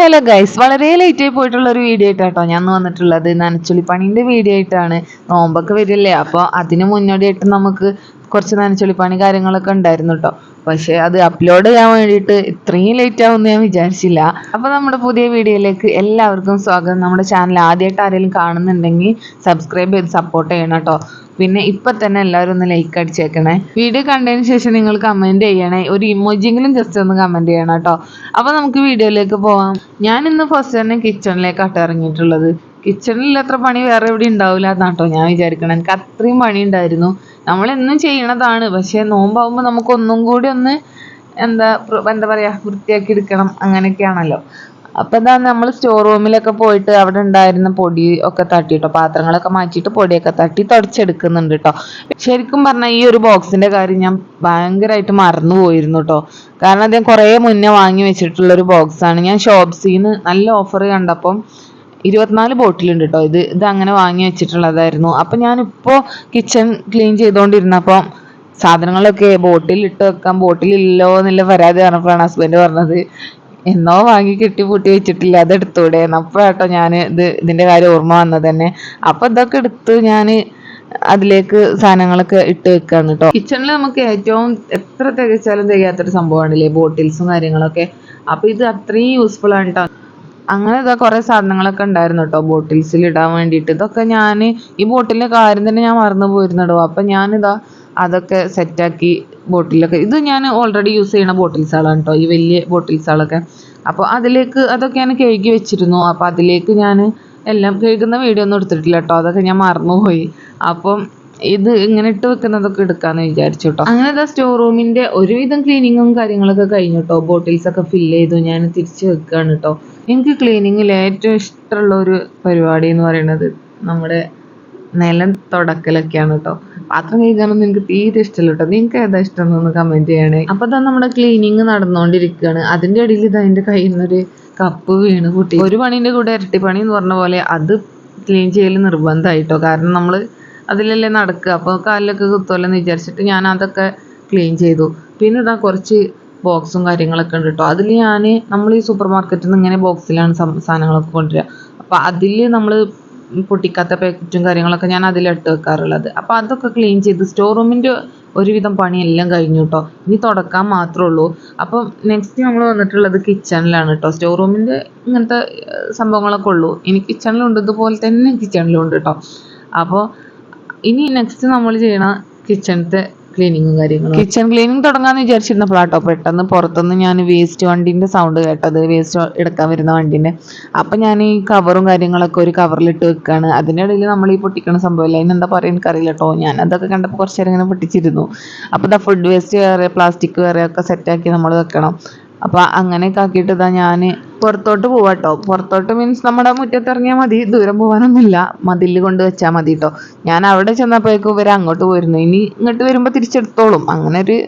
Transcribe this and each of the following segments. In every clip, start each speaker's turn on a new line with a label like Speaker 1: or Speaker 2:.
Speaker 1: Hello guys വളരെ late ആയി പോയിട്ടുള്ള ഒരു വീഡിയോ ആയിട്ടാട്ടോ ഞാൻ വന്നിട്ടുള്ളത്. പണിന്റെ വീഡിയോ ആയിട്ടാണ്. നോമ്പൊക്കെ വരില്ലേ? അപ്പോൾ അതിന് മുന്നോടിയായിട്ട് നമുക്ക് കുറച്ച് നനച്ചുള്ളിപ്പണി കാര്യങ്ങളൊക്കെ ഉണ്ടായിരുന്നു കേട്ടോ പക്ഷേ അത് അപ്ലോഡ് ചെയ്യാൻ വേണ്ടിയിട്ട് ഇത്രയും ലേറ്റ് ആവുമെന്ന് ഞാൻ വിചാരിച്ചില്ല. അപ്പോൾ നമ്മുടെ പുതിയ വീഡിയോയിലേക്ക് എല്ലാവർക്കും സ്വാഗതം. നമ്മുടെ ചാനൽ ആദ്യമായിട്ട് ആരെങ്കിലും കാണുന്നുണ്ടെങ്കിൽ സബ്സ്ക്രൈബ് ചെയ്ത് സപ്പോർട്ട് ചെയ്യണം കേട്ടോ. പിന്നെ ഇപ്പം തന്നെ എല്ലാവരും ഒന്ന് ലൈക്ക് അടിച്ചേക്കണേ. വീഡിയോ കണ്ടതിന് ശേഷം നിങ്ങൾ കമന്റ് ചെയ്യണേ. ഒരു ഇമോജിയെങ്കിലും ജസ്റ്റ് ഒന്ന് കമന്റ് ചെയ്യണം കേട്ടോ. അപ്പോൾ നമുക്ക് വീഡിയോയിലേക്ക് പോവാം. ഞാൻ ഇന്ന് ഫസ്റ്റ് തന്നെ കിച്ചണിലേക്കാട്ടോ ഇറങ്ങിയിട്ടുള്ളത്. കിച്ചണിൽ അത്ര പണി വേറെ എവിടെ ഉണ്ടാവില്ല എന്നാട്ടോ ഞാൻ വിചാരിക്കണം. എനിക്ക് അത്രയും പണി ഉണ്ടായിരുന്നു നമ്മൾ എന്നും ചെയ്യണതാണ്. പക്ഷേ നോമ്പാവുമ്പോൾ നമുക്ക് ഒന്നും കൂടി ഒന്ന് എന്താ എന്താ പറയാ വൃത്തിയാക്കി എടുക്കണം അങ്ങനെയൊക്കെയാണല്ലോ. അപ്പോൾ എന്താ നമ്മൾ സ്റ്റോർ റൂമിലൊക്കെ പോയിട്ട് അവിടെ ഉണ്ടായിരുന്ന പൊടി ഒക്കെ തട്ടിട്ടോ പാത്രങ്ങളൊക്കെ മാറ്റിയിട്ട് പൊടിയൊക്കെ തട്ടി തുടച്ചെടുക്കുന്നുണ്ട് കേട്ടോ ശരിക്കും പറഞ്ഞാൽ ഈ ഒരു ബോക്സിന്റെ കാര്യം ഞാൻ ഭയങ്കരമായിട്ട് മറന്നു പോയിരുന്നു കേട്ടോ കാരണം അത് ഞാൻ കുറേ മുന്നേ വാങ്ങി വെച്ചിട്ടുള്ള ഒരു ബോക്സാണ്. ഞാൻ ഷോപ്സിന്ന് നല്ല ഓഫർ കണ്ടപ്പം ഇരുപത്തിനാല് ബോട്ടിലുണ്ട് കേട്ടോ ഇത് ഇത് അങ്ങനെ വാങ്ങി വെച്ചിട്ടുള്ളതായിരുന്നു. അപ്പം ഞാനിപ്പോൾ കിച്ചൺ ക്ലീൻ ചെയ്തുകൊണ്ടിരുന്നപ്പോൾ സാധനങ്ങളൊക്കെ ബോട്ടിൽ ഇട്ട് വെക്കാൻ ബോട്ടിലില്ലോ എന്നുള്ള പരാതി പറഞ്ഞപ്പോഴാണ് ഹസ്ബൻഡ് പറഞ്ഞത്. എന്നോ വാങ്ങി കെട്ടി പൂട്ടി വെച്ചിട്ടില്ല അത് എടുത്തൂടെ അപ്പോഴാട്ടോ ഞാൻ ഇത് ഇതിന്റെ കാര്യം ഓർമ്മ വന്നത് തന്നെ. അപ്പം ഇതൊക്കെ എടുത്ത് ഞാൻ അതിലേക്ക് സാധനങ്ങളൊക്കെ ഇട്ട് വെക്കാണ് കേട്ടോ കിച്ചണിൽ നമുക്ക് ഏറ്റവും എത്ര തികച്ചാലും തികയാത്തൊരു സംഭവമാണല്ലേ ബോട്ടിൽസും കാര്യങ്ങളൊക്കെ. അപ്പം ഇത് അത്രയും യൂസ്ഫുൾ ആണ് കേട്ടോ അങ്ങനെ ഇതാ കുറേ സാധനങ്ങളൊക്കെ ഉണ്ടായിരുന്നു കേട്ടോ ബോട്ടിൽസിൽ ഇടാൻ വേണ്ടിയിട്ട്. ഇതൊക്കെ ഞാൻ ഈ ബോട്ടിലെ കാര്യം തന്നെ ഞാൻ മറന്നു പോയിരുന്നടോ. അപ്പം ഞാനിതാ അതൊക്കെ സെറ്റാക്കി ബോട്ടിലൊക്കെ. ഇത് ഞാൻ ഓൾറെഡി യൂസ് ചെയ്യുന്ന ബോട്ടിൽസുകളാണ് കേട്ടോ ഈ വലിയ ബോട്ടിൽസുകളൊക്കെ അപ്പോൾ അതിലേക്ക് അതൊക്കെ ഞാൻ കഴുകി വെച്ചിരുന്നു. അപ്പോൾ അതിലേക്ക് ഞാൻ എല്ലാം കഴുകുന്ന വീഡിയോ ഒന്നും എടുത്തിട്ടില്ല കേട്ടോ അതൊക്കെ ഞാൻ മറന്നുപോയി അപ്പം ഇത് ഇങ്ങനെ ഇട്ട് വെക്കുന്നതൊക്കെ എടുക്കാന്ന് വിചാരിച്ചു കേട്ടോ അങ്ങനെ സ്റ്റോർ റൂമിന്റെ ഒരുവിധം ക്ലീനിങ്ങും കാര്യങ്ങളൊക്കെ കഴിഞ്ഞു കേട്ടോ ബോട്ടിൽസ് ഒക്കെ ഫില്ല് ചെയ്തു. ഞാൻ തിരിച്ചു വെക്കുകയാണ് കേട്ടോ എനിക്ക് ക്ലീനിങ്ങിൽ ഏറ്റവും ഇഷ്ടമുള്ള ഒരു പരിപാടി എന്ന് പറയുന്നത് നമ്മുടെ നിലം തുടക്കലൊക്കെയാണ് കേട്ടോ പാത്രം കഴുകാനൊന്നും എനിക്ക് തീരെ ഇഷ്ടമല്ല കേട്ടോ നിങ്ങൾക്ക് ഏതാ ഇഷ്ടം എന്നൊന്ന് കമന്റ് ചെയ്യണേ. അപ്പൊ തന്നെ നമ്മുടെ ക്ലീനിങ് നടന്നുകൊണ്ടിരിക്കുകയാണ് അതിന്റെ ഇടയിൽ ഇത് അതിന്റെ കയ്യിൽ നിന്നൊരു കപ്പ് വീണ് പൊട്ടി ഒരു പണീന്റെ കൂടെ ഇരട്ടി പണി എന്ന് പറഞ്ഞ പോലെ അത് ക്ലീൻ ചെയ്യൽ നിർബന്ധമായിട്ടോ കാരണം നമ്മൾ അതിലല്ലേ നടക്കുക. അപ്പോൾ കാലിലൊക്കെ കുത്തുമല്ലോ എന്ന് വിചാരിച്ചിട്ട് ഞാൻ അതൊക്കെ ക്ലീൻ ചെയ്തു. പിന്നെ ഇതാ കുറച്ച് ബോക്സും കാര്യങ്ങളൊക്കെ ഉണ്ട് കേട്ടോ അതിൽ ഞാൻ നമ്മൾ ഈ സൂപ്പർ മാർക്കറ്റിൽ നിന്ന് ഇങ്ങനെ ബോക്സിലാണ് സാധനങ്ങളൊക്കെ കൊണ്ടുവരിക. അപ്പോൾ അതിൽ നമ്മൾ പൊട്ടിക്കാത്ത പാക്കറ്റും കാര്യങ്ങളൊക്കെ ഞാൻ അതിലിട്ട് വെക്കാറുള്ളത്. അപ്പോൾ അതൊക്കെ ക്ലീൻ ചെയ്ത് സ്റ്റോർ റൂമിന്റെ ഒരുവിധം പണിയെല്ലാം കഴിഞ്ഞു കേട്ടോ ഇനി തുടക്കാൻ മാത്രമേ ഉള്ളൂ. അപ്പം നെക്സ്റ്റ് നമ്മൾ വന്നിട്ടുള്ളത് കിച്ചണിലാണ് കേട്ടോ സ്റ്റോർ റൂമിന്റെ ഇങ്ങനത്തെ സംഭവങ്ങളൊക്കെ ഉള്ളൂ. ഇനി കിച്ചണിലുണ്ട് ഇതുപോലെ തന്നെ കിച്ചണിലുണ്ട് കേട്ടോ അപ്പോൾ ഇനി നെക്സ്റ്റ് നമ്മൾ ചെയ്യണ കിച്ചണത്തെ ക്ലീനിങ്ങും കാര്യങ്ങളും. കിച്ചൺ ക്ലീനിങ് തുടങ്ങാന്ന് വിചാരിച്ചിരുന്നപ്പോഴാട്ടോ പെട്ടെന്ന് പുറത്തുനിന്ന് ഞാൻ വേസ്റ്റ് വണ്ടിന്റെ സൗണ്ട് കേട്ടത് വേസ്റ്റ് എടുക്കാൻ വരുന്ന വണ്ടീന്റെ അപ്പം ഞാൻ ഈ കവറും കാര്യങ്ങളൊക്കെ ഒരു കവറിലിട്ട് വെക്കുകയാണ് അതിനിടയിൽ നമ്മൾ ഈ പൊട്ടിക്കണ സംഭവമില്ല അതിനെന്താ പറയുക എനിക്കറിയില്ല കേട്ടോ ഞാൻ അതൊക്കെ കണ്ടപ്പോൾ കുറച്ച് നേരം ഇങ്ങനെ പൊട്ടിച്ചിരുന്നു. അപ്പോൾ ഇതാ ഫുഡ് വേസ്റ്റ് വേറെ പ്ലാസ്റ്റിക് വേറെ ഒക്കെ സെറ്റാക്കി നമ്മൾ വെക്കണം. അപ്പോൾ അങ്ങനെയൊക്കെ ആക്കിയിട്ട് ഇതാ ഞാൻ പുറത്തോട്ട് പോവാട്ടോ പുറത്തോട്ട് മീൻസ് നമ്മുടെ മുറ്റത്ത് ഇറങ്ങിയാൽ മതി. ദൂരം പോകാനൊന്നുമില്ല മതിൽ കൊണ്ട് വെച്ചാൽ മതി കേട്ടോ ഞാൻ അവിടെ ചെന്നപ്പോഴേക്കും ഇവർ അങ്ങോട്ട് പോയിരുന്നു. ഇനി ഇങ്ങോട്ട് വരുമ്പോൾ തിരിച്ചെടുത്തോളും. അങ്ങനെ ഒരു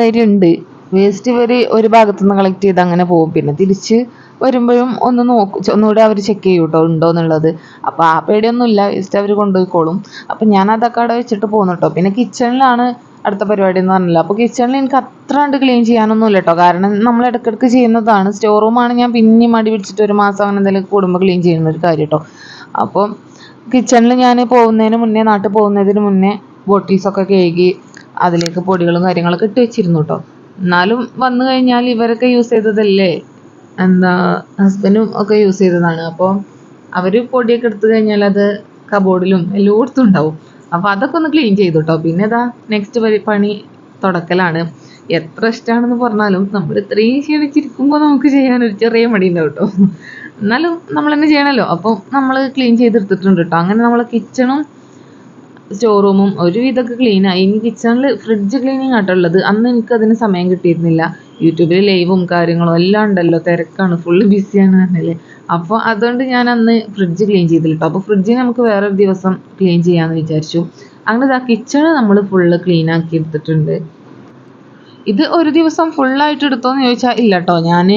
Speaker 1: ധൈര്യം ഉണ്ട്. വേസ്റ്റ് ഇവർ ഒരു ഭാഗത്തു നിന്ന് കളക്ട് ചെയ്ത് അങ്ങനെ പോകും. പിന്നെ തിരിച്ച് വരുമ്പോഴും ഒന്ന് നോക്കും. ഒന്നുകൂടെ അവർ ചെക്ക് ചെയ്യും കേട്ടോ ഉണ്ടോ എന്നുള്ളത്. അപ്പോൾ ആ പേടിയൊന്നുമില്ല. വേസ്റ്റ് അവർ കൊണ്ടുപോയിക്കോളും. അപ്പം ഞാൻ അതൊക്കെ അവിടെ വെച്ചിട്ട് പോകുന്നു കേട്ടോ പിന്നെ കിച്ചണിലാണ് അടുത്ത പരിപാടി എന്ന് പറഞ്ഞില്ല. അപ്പോൾ കിച്ചണിൽ എനിക്ക് അത്ര കണ്ട് ക്ലീൻ ചെയ്യാനൊന്നുമില്ല കേട്ടോ കാരണം നമ്മൾ ഇടയ്ക്കിടയ്ക്ക് ചെയ്യുന്നതാണ്. സ്റ്റോർ റൂമാണ് ഞാൻ പിന്നെയും മടി പിടിച്ചിട്ട് ഒരു മാസം അങ്ങനെ എന്തെങ്കിലും കൂടുമ്പോൾ ക്ലീൻ ചെയ്യുന്ന ഒരു കാര്യം കേട്ടോ അപ്പം കിച്ചണിൽ ഞാൻ പോകുന്നതിന് മുന്നേ നാട്ടിൽ പോകുന്നതിന് മുന്നേ ബോട്ടിൽസൊക്കെ കഴുകി അതിലേക്ക് പൊടികളും കാര്യങ്ങളൊക്കെ ഇട്ട് വെച്ചിരുന്നു കേട്ടോ എന്നാലും വന്നു കഴിഞ്ഞാൽ ഇവരൊക്കെ യൂസ് ചെയ്തതല്ലേ? എന്താ ഹസ്ബൻഡും ഒക്കെ യൂസ് ചെയ്തതാണ്. അപ്പോൾ അവർ പൊടിയൊക്കെ എടുത്തു കഴിഞ്ഞാൽ അത് കബോർഡിലും എല്ലാം ഉണ്ടാവും. അപ്പോൾ അതൊക്കെ ഒന്ന് ക്ലീൻ ചെയ്തു കേട്ടോ പിന്നെ ഇതാ നെക്സ്റ്റ് പണി തുടക്കലാണ്. എത്ര ഇഷ്ടമാണെന്ന് പറഞ്ഞാലും നമ്മൾ ഇത്രയും ക്ഷീണിച്ചിരിക്കുമ്പോൾ നമുക്ക് ചെയ്യാൻ ഒരു ചെറിയ മടി ഉണ്ടാവും കേട്ടോ എന്നാലും നമ്മൾ തന്നെ ചെയ്യണമല്ലോ അപ്പം നമ്മൾ ക്ലീൻ ചെയ്തെടുത്തിട്ടുണ്ട് കേട്ടോ അങ്ങനെ നമ്മൾ കിച്ചണും സ്റ്റോർ റൂമും ഒരുവിധമൊക്കെ ക്ലീനായി ഇനി കിച്ചണിൽ ഫ്രിഡ്ജ് ക്ലീനിങ് ആട്ടോ ഉള്ളത്. അന്ന് എനിക്ക് അതിന് സമയം കിട്ടിയിരുന്നില്ല. യൂട്യൂബിൽ ലൈവും കാര്യങ്ങളും എല്ലാം ഉണ്ടല്ലോ തിരക്കാണ് ഫുള്ള് ബിസിയാണ് പറഞ്ഞില്ലേ. അപ്പോൾ അതുകൊണ്ട് ഞാൻ അന്ന് ഫ്രിഡ്ജ് ക്ലീൻ കേട്ടോ അപ്പോൾ ഫ്രിഡ്ജ് നമുക്ക് വേറൊരു ദിവസം ക്ലീൻ ചെയ്യാമെന്ന് വിചാരിച്ചു. അങ്ങനെ ഇതാ കിച്ചണ് നമ്മൾ ഫുള്ള് ക്ലീൻ ആക്കി എടുത്തിട്ടുണ്ട്. ഇത് ഒരു ദിവസം ഫുള്ളായിട്ട് എടുത്തോന്ന് ചോദിച്ചാൽ ഇല്ല കേട്ടോ ഞാൻ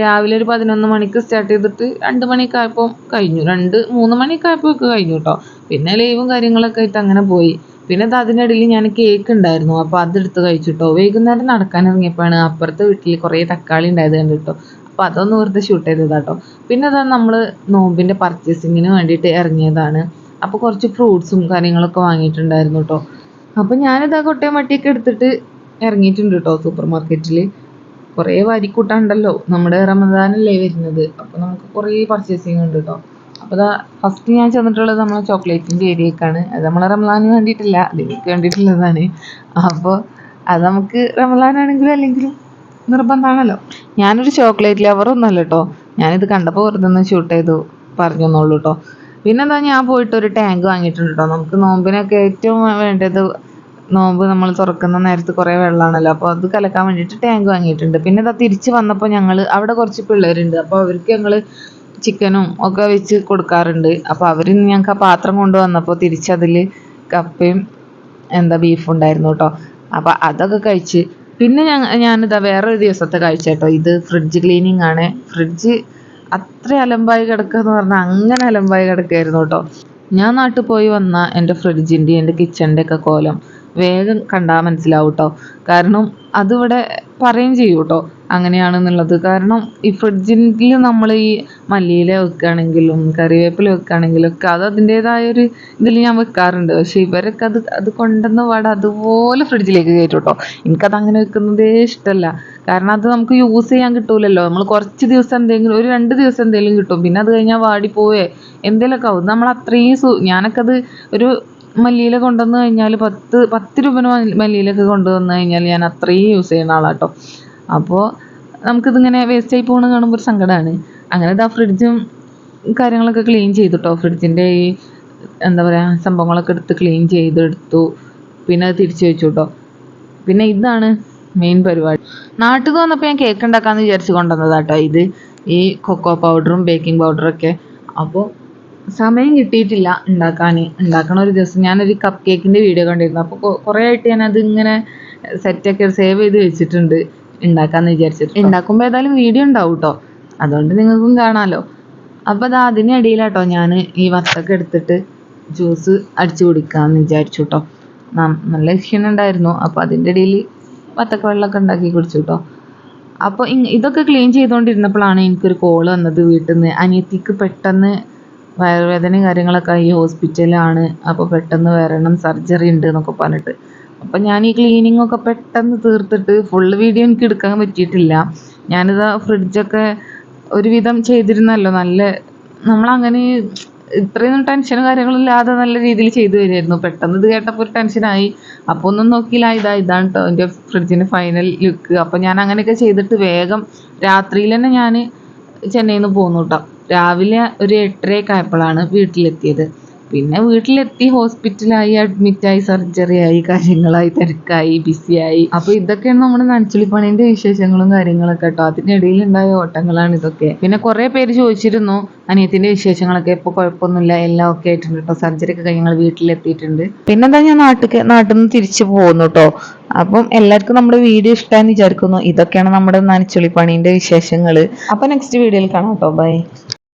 Speaker 1: രാവിലെ ഒരു പതിനൊന്ന് മണിക്ക് സ്റ്റാർട്ട് ചെയ്തിട്ട് രണ്ട് മണിയൊക്കെ കഴിഞ്ഞു. രണ്ട് മൂന്ന് മണിയൊക്കെ ആയപ്പോൾ ഒക്കെ കഴിഞ്ഞു കേട്ടോ പിന്നെ ലൈവും കാര്യങ്ങളൊക്കെ ആയിട്ട് അങ്ങനെ പോയി. പിന്നെ അതിനിടയിൽ ഞാൻ കേക്ക് ഉണ്ടായിരുന്നു. അപ്പോൾ അതെടുത്ത് കഴിച്ചിട്ടോ. വൈകുന്നേരം നടക്കാൻ ഇറങ്ങിയപ്പോഴാണ് അപ്പുറത്തെ വീട്ടിൽ കുറേ തക്കാളി ഉണ്ടായത് കണ്ടിട്ടോ. അപ്പോൾ അതൊന്ന് വെറുതെ ഷൂട്ട് ചെയ്തതാട്ടോ. പിന്നെ അതാ നമ്മൾ നോമ്പിന്റെ പർച്ചേസിങ്ങിന് വേണ്ടിയിട്ട് ഇറങ്ങിയതാണ്. അപ്പോൾ കുറച്ച് ഫ്രൂട്ട്സും കാര്യങ്ങളൊക്കെ വാങ്ങിയിട്ടുണ്ടായിരുന്നു കേട്ടോ അപ്പോൾ ഞാനിതാ കൊട്ടയം വട്ടിയൊക്കെ എടുത്തിട്ട് ഇറങ്ങിയിട്ടുണ്ട് കേട്ടോ സൂപ്പർ മാർക്കറ്റിൽ കുറേ വരിക്കൂട്ടാണ്ടല്ലോ. നമ്മുടെ റമദാനല്ലേ വരുന്നത്. അപ്പോൾ നമുക്ക് കുറേ പർച്ചേസിങ് ഉണ്ട് കേട്ടോ അപ്പോൾ ഇതാ ഫസ്റ്റ് ഞാൻ ചെന്നിട്ടുള്ളത് നമ്മൾ ചോക്ലേറ്റിന്റെ ഏരിയക്കാണ്. അത് നമ്മളെ റംലാനു വേണ്ടിയിട്ടില്ല. അതിലേക്ക് വേണ്ടിയിട്ടുള്ളതാണ്. അപ്പോൾ അത് നമുക്ക് റംലാനാണെങ്കിലും അല്ലെങ്കിലും നിർബന്ധമാണല്ലോ. ഞാനൊരു ചോക്ലേറ്റ് ലവറൊന്നും അല്ല കേട്ടോ ഞാനിത് കണ്ടപ്പോൾ വെറുതെ ഒന്ന് ഷൂട്ട് ചെയ്തു പറഞ്ഞു എന്നുള്ളൂ കേട്ടോ പിന്നെന്താ ഞാൻ പോയിട്ട് ഒരു ടാങ്ക് വാങ്ങിയിട്ടുണ്ട് കേട്ടോ നമുക്ക് നോമ്പിനൊക്കെ ഏറ്റവും വേണ്ടത് നോമ്പ് നമ്മൾ തുറക്കുന്ന നേരത്ത് കുറേ വെള്ളമാണല്ലോ അപ്പോൾ അത് കലക്കാൻ വേണ്ടിയിട്ട് ടാങ്ക് വാങ്ങിയിട്ടുണ്ട്. പിന്നെ ഇതാ തിരിച്ച് വന്നപ്പോൾ ഞങ്ങൾ അവിടെ കുറച്ച് പിള്ളേരുണ്ട്. അപ്പോൾ അവർക്ക് ഞങ്ങൾ ചിക്കനും ഒക്കെ വെച്ച് കൊടുക്കാറുണ്ട്. അപ്പോൾ അവർ ഞങ്ങൾക്ക് ആ പാത്രം കൊണ്ടുവന്നപ്പോൾ തിരിച്ചതിൽ കപ്പയും എന്താ ബീഫും ഉണ്ടായിരുന്നു കേട്ടോ അപ്പോൾ അതൊക്കെ കഴിച്ച് പിന്നെ ഞാൻ ഞാനിതാ വേറൊരു ദിവസത്തെ കഴിച്ച കേട്ടോ ഇത് ഫ്രിഡ്ജ് ക്ലീനിങ് ആണ്. ഫ്രിഡ്ജ് അത്ര അലമ്പായി കിടക്കുക എന്ന് പറഞ്ഞാൽ അങ്ങനെ അലമ്പായി കിടക്കുകയായിരുന്നു കേട്ടോ ഞാൻ നാട്ടിൽ പോയി വന്ന എന്റെ ഫ്രിഡ്ജിന്റെ എന്റെ കിച്ചന്റെ ഒക്കെ കോലം വേഗം കണ്ടാൽ മനസ്സിലാവും കേട്ടോ കാരണം അതിവിടെ പറയും ചെയ്യും കേട്ടോ അങ്ങനെയാണെന്നുള്ളത്. കാരണം ഈ ഫ്രിഡ്ജിൽ നമ്മൾ ഈ മല്ലിയില വെക്കുകയാണെങ്കിലും കറിവേപ്പില വെക്കുകയാണെങ്കിലും ഒക്കെ അത് അതിന്റേതായൊരു ഇതിൽ ഞാൻ വെക്കാറുണ്ട്. പക്ഷെ ഇവരൊക്കെ അത് അത് കൊണ്ടുവന്ന പാടെ അതുപോലെ ഫ്രിഡ്ജിലേക്ക് കയറ്റും കേട്ടോ എനിക്കത് അങ്ങനെ വെക്കുന്നതേ ഇഷ്ടമല്ല കാരണം അത് നമുക്ക് യൂസ് ചെയ്യാൻ കിട്ടൂലല്ലോ. നമ്മൾ കുറച്ച് ദിവസം എന്തെങ്കിലും ഒരു രണ്ട് ദിവസം എന്തെങ്കിലും കിട്ടും. പിന്നെ അത് കഴിഞ്ഞാൽ വാടിപ്പോവേ എന്തെങ്കിലുമൊക്കെ ആവും. നമ്മൾ അത്രയും സു ഞാനൊക്കെ അത് ഒരു മല്ലിയില കൊണ്ടുവന്ന് കഴിഞ്ഞാൽ പത്ത് പത്ത് രൂപ മല്ലിയിലൊക്കെ കൊണ്ടുവന്ന് കഴിഞ്ഞാൽ ഞാൻ അത്രയും യൂസ് ചെയ്യുന്ന ആളാട്ടോ. അപ്പോൾ നമുക്കിതിങ്ങനെ വേസ്റ്റ് ആയി പോകുന്നത് കാണുമ്പോൾ ഒരു സങ്കടമാണ് അങ്ങനെ ഇതാ ഫ്രിഡ്ജും കാര്യങ്ങളൊക്കെ ക്ലീൻ ചെയ്തിട്ടോ. ഫ്രിഡ്ജിന്റെ ഈ എന്താ പറയുക സംഭവങ്ങളൊക്കെ എടുത്ത് ക്ലീൻ ചെയ്തെടുത്തു. പിന്നെ അത് തിരിച്ചു വെച്ചു കേട്ടോ പിന്നെ ഇതാണ് മെയിൻ പരിപാടി. നാട്ടിൽ വന്നപ്പോൾ ഞാൻ കേക്ക് ഉണ്ടാക്കാമെന്ന് വിചാരിച്ച് കൊണ്ടുവന്നതാട്ടോ ഇത്. ഈ കൊക്കോ പൗഡറും ബേക്കിംഗ് പൗഡറൊക്കെ അപ്പോൾ സമയം കിട്ടിയിട്ടില്ല ഉണ്ടാക്കാൻ ഉണ്ടാക്കണ ഒരു ദിവസം ഞാനൊരു കപ്പ് കേക്കിന്റെ വീഡിയോ കണ്ടിരുന്നു അപ്പോൾ കുറേ ആയിട്ട് ഞാനത് ഇങ്ങനെ സെറ്റൊക്കെ സേവ് ചെയ്ത് വെച്ചിട്ടുണ്ട്. ഉണ്ടാക്കാമെന്ന് വിചാരിച്ചിട്ട് ഉണ്ടാക്കുമ്പോൾ ഏതായാലും വീഡിയോ ഉണ്ടാവും കേട്ടോ അതുകൊണ്ട് നിങ്ങൾക്കും കാണാമല്ലോ അപ്പോൾ അത് അതിനിടയിലാട്ടോ ഞാൻ ഈ വത്തക്ക എടുത്തിട്ട് ജ്യൂസ് അടിച്ചു കുടിക്കാമെന്ന് വിചാരിച്ചു കേട്ടോ നല്ല ക്ഷീണം ഉണ്ടായിരുന്നു. അപ്പോൾ അതിന്റെ ഇടയിൽ വത്തക്ക വെള്ളമൊക്കെ ഉണ്ടാക്കി കുടിച്ചു കേട്ടോ അപ്പോൾ ഇതൊക്കെ ക്ലീൻ ചെയ്തുകൊണ്ടിരുന്നപ്പോഴാണ് എനിക്കൊരു കോൾ വന്നത് വീട്ടിൽ നിന്ന് അനിയത്തിക്ക് പെട്ടെന്ന് വയറുവേദനയും കാര്യങ്ങളൊക്കെ ഈ ഹോസ്പിറ്റലാണ് അപ്പോൾ പെട്ടെന്ന് വരണം സർജറി ഉണ്ട് എന്നൊക്കെ പറഞ്ഞിട്ട്. അപ്പം ഞാൻ ഈ ക്ലീനിങ് ഒക്കെ പെട്ടെന്ന് തീർത്തിട്ട് ഫുൾ വീഡിയോ എനിക്ക് എടുക്കാൻ പറ്റിയിട്ടില്ല. ഞാനിതാ ഫ്രിഡ്ജൊക്കെ ഒരുവിധം ചെയ്തിരുന്നല്ലോ. നല്ല നമ്മളങ്ങനെ ഇത്രയൊന്നും ടെൻഷനും കാര്യങ്ങളും ഇല്ലാതെ നല്ല രീതിയിൽ ചെയ്തു വരുമായിരുന്നു പെട്ടെന്ന് ഇത് കേട്ടപ്പോൾ ഒരു ടെൻഷനായി അപ്പോൾ ഒന്നും നോക്കിയില്ല. ഇതാ ഇതാണ് കേട്ടോ എന്റെ ഫ്രിഡ്ജിന്റെ ഫൈനൽ ലുക്ക് അപ്പോൾ ഞാൻ അങ്ങനെയൊക്കെ ചെയ്തിട്ട് വേഗം രാത്രിയിൽ തന്നെ ഞാൻ ചെന്നൈയിൽ നിന്ന് പോന്നു കേട്ടോ രാവിലെ ഒരു എട്ടരയൊക്കെ ആയപ്പോഴാണ് വീട്ടിലെത്തിയത്. പിന്നെ വീട്ടിലെത്തി ഹോസ്പിറ്റലായി അഡ്മിറ്റായി സർജറി ആയി കാര്യങ്ങളായി തിരക്കായി ബിസിയായി അപ്പൊ ഇതൊക്കെയാണ് നമ്മുടെ നനച്ചുള്ളിപ്പണീന്റെ വിശേഷങ്ങളും കാര്യങ്ങളൊക്കെ കേട്ടോ. അതിനിടയിൽ ഉണ്ടായ ഓട്ടങ്ങളാണ് ഇതൊക്കെ. പിന്നെ കുറേ പേര് ചോദിച്ചിരുന്നു അനിയത്തിന്റെ വിശേഷങ്ങളൊക്കെ ഇപ്പൊ കുഴപ്പമൊന്നുമില്ല എല്ലാം ഒക്കെ ആയിട്ടുണ്ട് കേട്ടോ സർജറി ഒക്കെ കഴിഞ്ഞ വീട്ടിലെത്തിയിട്ടുണ്ട്. പിന്നെന്താ ഞാൻ നാട്ടിൽ നാട്ടിൽ നിന്ന് തിരിച്ചു പോകുന്നു കേട്ടോ അപ്പം എല്ലാവർക്കും നമ്മുടെ വീഡിയോ ഇഷ്ടമായെന്ന് വിചാരിക്കുന്നു. ഇതൊക്കെയാണ് നമ്മുടെ നനച്ചുള്ളിപ്പണീന്റെ വിശേഷങ്ങൾ അപ്പൊ നെക്സ്റ്റ് വീഡിയോയിൽ കാണാം കേട്ടോ ബൈ